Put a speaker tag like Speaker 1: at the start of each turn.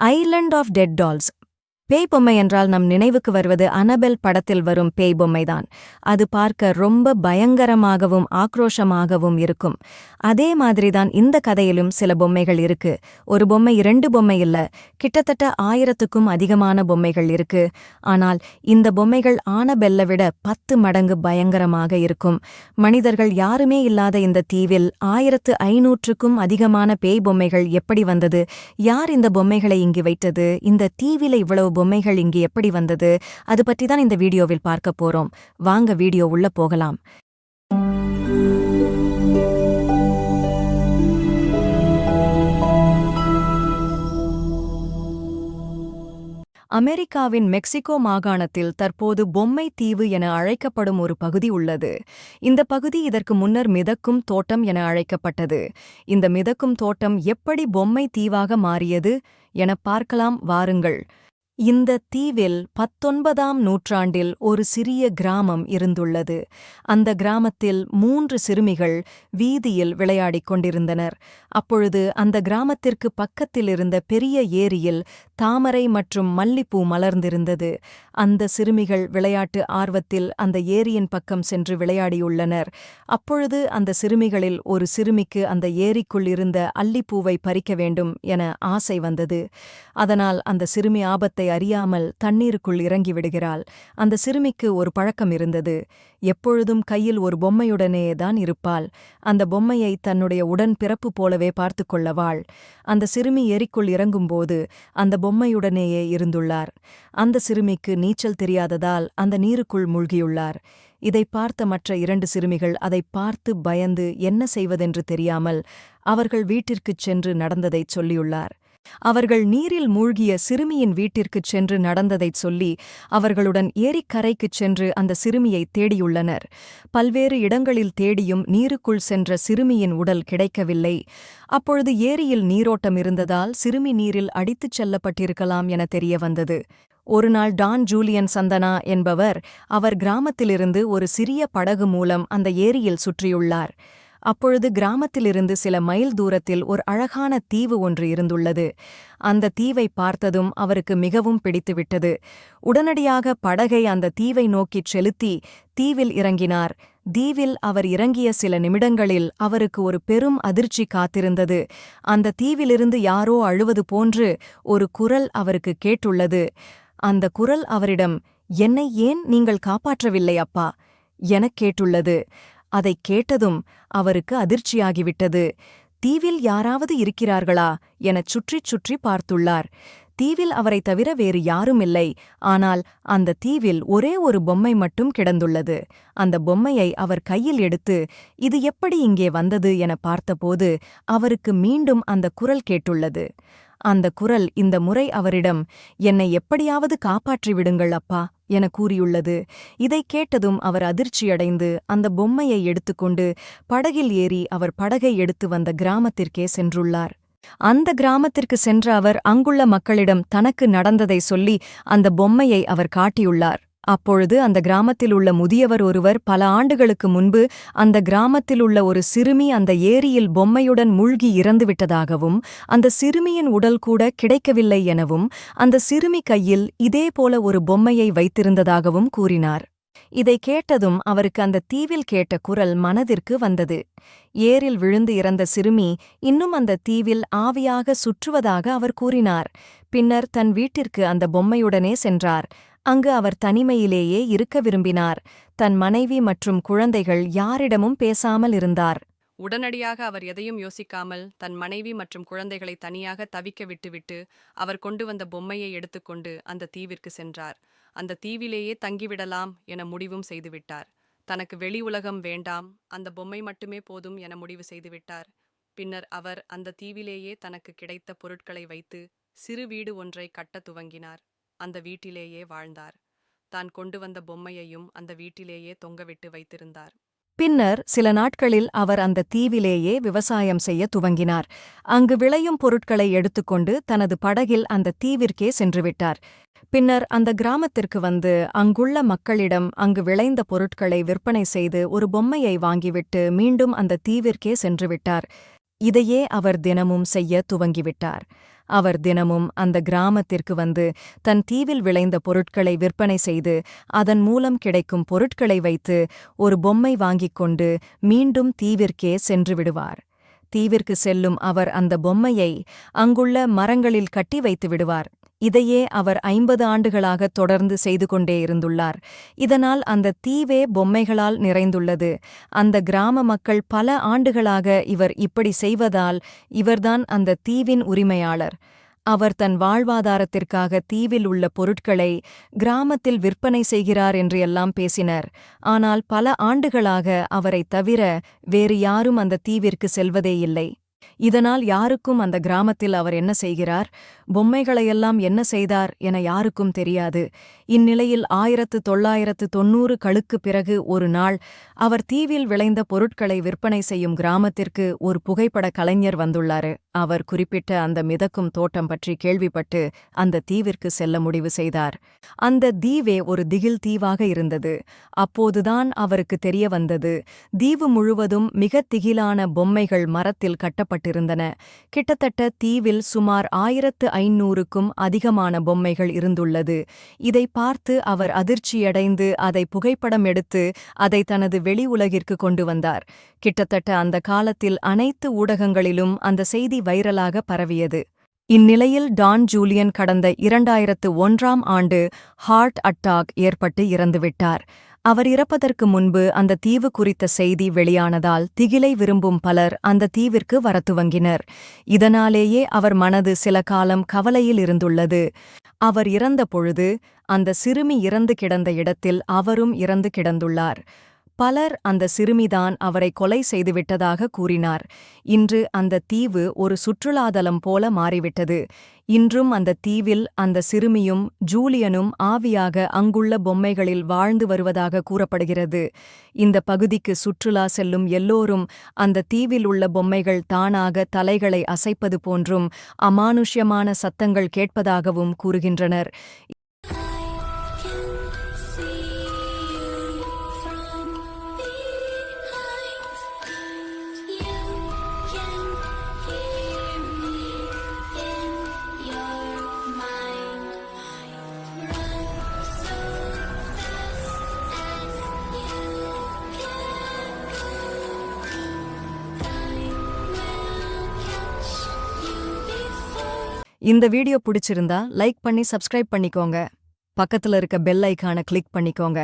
Speaker 1: Island of Dead Dolls. பேய் பொம்மை என்றால் நம் நினைவுக்கு வருவது அனபெல் படத்தில் வரும் பேய் பொம்மைதான் அது பார்க்க ரொம்ப பயங்கரமாகவும் ஆக்ரோஷமாகவும் இருக்கும். அதே மாதிரிதான் இந்த கதையிலும் சில பொம்மைகள் இருக்கு. ஒரு பொம்மை இரண்டு பொம்மை இல்ல. கிட்டத்தட்ட ஆயிரத்துக்கும் அதிகமான பொம்மைகள் இருக்கு. ஆனால் இந்த பொம்மைகள் ஆனபெல்ல விட பத்து மடங்கு பயங்கரமாக இருக்கும். மனிதர்கள் யாருமே இல்லாத இந்த தீவில் ஆயிரத்து ஐநூற்றுக்கும் அதிகமான பேய் பொம்மைகள் எப்படி வந்தது? யார் இந்த பொம்மைகளை இங்கு வைத்தது? இந்த தீவில இவ்வளவு பொம்மைகள் இங்கு எப்படி வந்தது அது பற்றி தான் இந்த வீடியோவில் பார்க்க போறோம். வாங்க வீடியோ உள்ள போகலாம். அமெரிக்காவின் மெக்சிகோ மாகாணத்தில் தற்போது பொம்மை தீவு என அழைக்கப்படும் ஒரு பகுதி உள்ளது. இந்த பகுதி இதற்கு முன்னர் மிதக்கும் தோட்டம் என அழைக்கப்பட்டது. இந்த மிதக்கும் தோட்டம் எப்படி பொம்மை தீவாக மாறியது என பார்க்கலாம் வாருங்கள். இந்த தீவில் பத்தொன்பதாம் நூற்றாண்டில் ஒரு சிறிய கிராமம் இருந்துள்ளது. அந்த கிராமத்தில் மூன்று சிறுமிகள் வீதியில் விளையாடிக் கொண்டிருந்தனர். அப்பொழுது அந்த கிராமத்திற்கு பக்கத்தில் இருந்த பெரிய ஏரியில் தாமரை மற்றும் மல்லிப்பூ மலர்ந்திருந்தது. அந்த சிறுமிகள் விளையாட்டு ஆர்வத்தில் அந்த ஏரியின் பக்கம் சென்று விளையாடியுள்ளனர். அப்பொழுது அந்த சிறுமிகளில் ஒரு சிறுமிக்கு அந்த ஏரிக்குள் இருந்த அல்லிப்பூவை பறிக்க வேண்டும் என ஆசை வந்தது. அதனால் அந்த சிறுமி ஆபத்தை அறியாமல் தண்ணீருக்குள் இறங்கி விடுகிறாள் அந்த சிறுமிக்கு ஒரு பழக்கம் இருந்தது. எப்பொழுதும் கையில் ஒரு பொம்மையுடனே தான் இருப்பாள். அந்த பொம்மையை தன்னுடைய உடன் பிறப்பு போலவே பார்த்து கொள்ளவாள். அந்த சிறுமி எரிக்குள் இறங்கும்போது அந்த பொம்மையுடனேயே இருந்துள்ளார். அந்த சிறுமிக்கு நீச்சல் தெரியாததால் அந்த நீருக்குள் மூழ்கியுள்ளார். இதை பார்த்த மற்ற இரண்டு சிறுமிகள் அதை பார்த்து பயந்து என்ன செய்வதென்று தெரியாமல் அவர்கள் வீட்டிற்குச் சென்று நடந்ததைச் சொல்லியுள்ளார். அவர்கள் நீரில் மூழ்கிய சிறுமியின் வீட்டிற்குச் சென்று நடந்ததைச் சொல்லி அவர்களுடன் ஏரிக்கரைக்குச் சென்று அந்த சிறுமியை தேடியுள்ளனர். பல்வேறு இடங்களில் தேடியும் நீருக்குள் சென்ற சிறுமியின் உடல் கிடைக்கவில்லை. அப்பொழுது ஏரியில் நீரோட்டம் இருந்ததால் சிறுமி நீரில் அடித்துச் செல்லப்பட்டிருக்கலாம் என தெரிய வந்தது ஒருநாள் டான் ஜூலியன் சந்தனா என்பவர் அவர் கிராமத்திலிருந்து ஒரு சிறிய படகு மூலம் அந்த ஏரியில் சுற்றியுள்ளார். அப்பொழுது கிராமத்திலிருந்து சில மைல் தூரத்தில் ஒரு அழகான தீவு ஒன்று இருந்துள்ளது. அந்த தீவை பார்த்ததும் அவருக்கு மிகவும் பிடித்துவிட்டது. உடனடியாக படகை அந்த தீவை நோக்கிச் செலுத்தி தீவில் இறங்கினார். தீவில் அவர் இறங்கிய சில நிமிடங்களில் அவருக்கு ஒரு பெரும் அதிர்ச்சி காத்திருந்தது. அந்த தீவிலிருந்து யாரோ அழுவது போன்று ஒரு குரல் அவருக்கு கேட்டுள்ளது. அந்த குரல் அவரிடம் என்னை ஏன் நீங்கள் காப்பாற்றவில்லை அப்பா? எனக் கேட்டுள்ளது. அதைக் கேட்டதும் அவருக்கு அதிர்ச்சியாகிவிட்டது. தீவில் யாராவது இருக்கிறார்களா எனச் சுற்றிச் சுற்றி பார்த்துள்ளார். தீவில் அவரைத் தவிர வேறு யாரும் இல்லை. ஆனால் அந்த தீவில் ஒரே ஒரு பொம்மை மட்டும் கிடந்துள்ளது. அந்த பொம்மையை அவர் கையில் எடுத்து இது எப்படி இங்கே வந்தது? என பார்த்தபோது அவருக்கு மீண்டும் அந்த குரல் கேட்டுள்ளது. அந்த குரல் இந்த முறை அவரிடம் என்னை எப்படியாவது காப்பாற்றி விடுங்கள் அப்பா. என கூறியுள்ளது. இதைக் கேட்டதும் அவர் அதிர்ச்சியடைந்து அந்த பொம்மையை எடுத்துக்கொண்டு படகில் ஏறி அவர் படகை எடுத்து வந்த கிராமத்திற்கே சென்றுள்ளார். அந்த கிராமத்திற்கு சென்ற அவர் அங்குள்ள மக்களிடம் தனக்கு நடந்ததை சொல்லி அந்த பொம்மையை அவர் காட்டியுள்ளார். அப்பொழுது அந்த கிராமத்தில் உள்ள முதியவர் ஒருவர் பல ஆண்டுகளுக்கு முன்பு அந்த கிராமத்தில் உள்ள ஒரு சிறுமி அந்த ஏரியில் பொம்மையுடன் மூழ்கி இறந்துவிட்டதாகவும் அந்த சிறுமியின் உடல் கூட கிடைக்கவில்லை எனவும் அந்த சிறுமி கையில் இதேபோல ஒரு பொம்மையை வைத்திருந்ததாகவும் கூறினார். இதை கேட்டதும் அவருக்கு அந்த தீவில் கேட்ட குரல் மனதிற்கு வந்தது. ஏரில் விழுந்து இறந்த சிறுமி இன்னும் அந்த தீவில் ஆவியாக சுற்றுவதாக அவர் கூறினார். பின்னர் தன் வீட்டிற்கு அந்த பொம்மையுடனே சென்றார். அங்கு அவர் தனிமையிலேயே இருக்க விரும்பினார். தன் மனைவி மற்றும் குழந்தைகள் யாரிடமும் பேசாமல் இருந்தார்.
Speaker 2: உடனடியாக அவர் எதையும் யோசிக்காமல் தன் மனைவி மற்றும் குழந்தைகளை தனியாக தவிக்க விட்டுவிட்டு அவர் கொண்டு வந்த பொம்மையை எடுத்துக்கொண்டு அந்த தீவிற்கு சென்றார். அந்த தீவிலேயே தங்கிவிடலாம் என முடிவும் செய்துவிட்டார். தனக்கு வெளி உலகம் வேண்டாம் அந்த பொம்மை மட்டுமே போதும் என முடிவு செய்துவிட்டார். பின்னர் அவர் அந்த தீவிலேயே தனக்கு கிடைத்த பொருட்களை வைத்து சிறு வீடு ஒன்றை கட்டத் துவங்கினார். அந்த வீட்டிலேயே வாழ்ந்தார். தான் கொண்டு வந்த பொம்மையையும் அந்த வீட்டிலேயே தொங்கவிட்டு வைத்திருந்தார்.
Speaker 1: பின்னர் சில நாட்களில் அவர் அந்த தீவிலேயே விவசாயம் செய்ய துவங்கினார். அங்கு விளையும் பொருட்களை எடுத்துக்கொண்டு தனது படகில் அந்த தீவிற்கே சென்றுவிட்டார் பின்னர் அந்த கிராமத்திற்கு வந்து அங்குள்ள மக்களிடம் அங்கு விளைந்த பொருட்களை விற்பனை செய்து ஒரு பொம்மையை வாங்கிவிட்டு மீண்டும் அந்த தீவிற்கே சென்றுவிட்டார் இதையே அவர் தினமும் செய்ய துவங்கிவிட்டார். அவர் தினமும் அந்த கிராமத்திற்கு வந்து தன் தீவில் விளைந்த பொருட்களை விற்பனை செய்து அதன் மூலம் கிடைக்கும் பொருட்களை வைத்து ஒரு பொம்மை வாங்கிக் கொண்டு மீண்டும் தீவிற்கே சென்று விடுவார். தீவிற்கு செல்லும் அவர் அந்த பொம்மையை அங்குள்ள மரங்களில் கட்டி வைத்து விடுவார். இதையே அவர் ஐம்பது ஆண்டுகளாக தொடர்ந்து செய்து கொண்டே இருந்துள்ளார். இதனால் அந்த தீவே பொம்மைகளால் நிறைந்துள்ளது. அந்த கிராம மக்கள் பல ஆண்டுகளாக இவர் இப்படி செய்வதால் இவர்தான் அந்த தீவின் உரிமையாளர். அவர் தன் வாழ்வாதாரத்திற்காக தீவில் உள்ள பொருட்களை கிராமத்தில் விற்பனை செய்கிறார் என்று எல்லாம் பேசினர். ஆனால் பல ஆண்டுகளாக அவரைத் தவிர வேறு யாரும் அந்த தீவிற்கு செல்வதே இல்லை. இதனால் யாருக்கும் அந்த கிராமத்தில் அவர் என்ன செய்கிறார்? பொம்மைகளையெல்லாம் என்ன செய்தார் என யாருக்கும் தெரியாது. இந்நிலையில் ஆயிரத்து தொள்ளாயிரத்து தொன்னூறு களுக்கு பிறகு ஒரு நாள் அவர் தீவில் விளைந்த பொருட்களை விற்பனை செய்யும் கிராமத்திற்கு ஒரு புகைப்பட கலைஞர் வந்துள்ளாரு. அவர் குறிப்பிட்ட அந்த மிதக்கும் தோட்டம் பற்றி கேள்விப்பட்டு அந்த தீவிற்கு செல்ல முடிவு செய்தார். அந்த தீவே ஒரு திகில் தீவாக இருந்தது. அப்போதுதான் அவருக்கு தெரிய வந்தது. தீவு முழுவதும் மிக திகிலான பொம்மைகள் மரத்தில் கட்டப்பட்டு கட்டப்பட்டிருந்தன கிட்டத்தட்ட தீவில் சுமார் ஆயிரத்து ஐநூறுக்கும் அதிகமான பொம்மைகள் இருந்துள்ளது. இதை பார்த்து அவர் அதிர்ச்சியடைந்து அதை புகைப்படம் எடுத்து அதை தனது வெளி உலகிற்கு கொண்டு வந்தார். கிட்டத்தட்ட அந்த காலத்தில் அனைத்து ஊடகங்களிலும் அந்த செய்தி வைரலாக பரவியது. இந்நிலையில் டான் ஜூலியன் கடந்த இரண்டாயிரத்து ஒன்றாம் ஆண்டு ஹார்ட் அட்டாக் ஏற்பட்டு இறந்துவிட்டார். அவர் இறப்பதற்கு முன்பு அந்த தீவு குறித்த செய்தி வெளியானதால் திகிலை விரும்பும் பலர் அந்த தீவிற்கு வரத்துவங்கினர். இதனாலேயே அவர் மனது சில காலம் கவலையில் இருந்துள்ளது. அவர் இறந்த பொழுது அந்த சிறுமி இறந்து கிடந்த இடத்தில் அவரும் இறந்து கிடந்துள்ளார். பலர் அந்த சிறுமிதான் அவரை கொலை செய்துவிட்டதாக கூறினார். இன்று அந்த தீவு ஒரு சுற்றுலாதலம் போல மாறிவிட்டது. இன்றும் அந்த தீவில் அந்த சிறுமியும் ஜூலியனும் ஆவியாக அங்குள்ள பொம்மைகளில் வாழ்ந்து வருவதாக கூறப்படுகிறது. இந்த பகுதிக்கு சுற்றுலா செல்லும் எல்லோரும் அந்த தீவில் உள்ள பொம்மைகள் தானாக தலைகளை அசைப்பது போன்றும் அமானுஷ்யமான சத்தங்கள் கேட்பதாகவும் கூறுகின்றனர். இந்த வீடியோ பிடிச்சிருந்தா லைக் பண்ணி சப்ஸ்கிரைப் பண்ணிக்கோங்க. பக்கத்துல இருக்க பெல் ஐகானை கிளிக் பண்ணிக்கோங்க.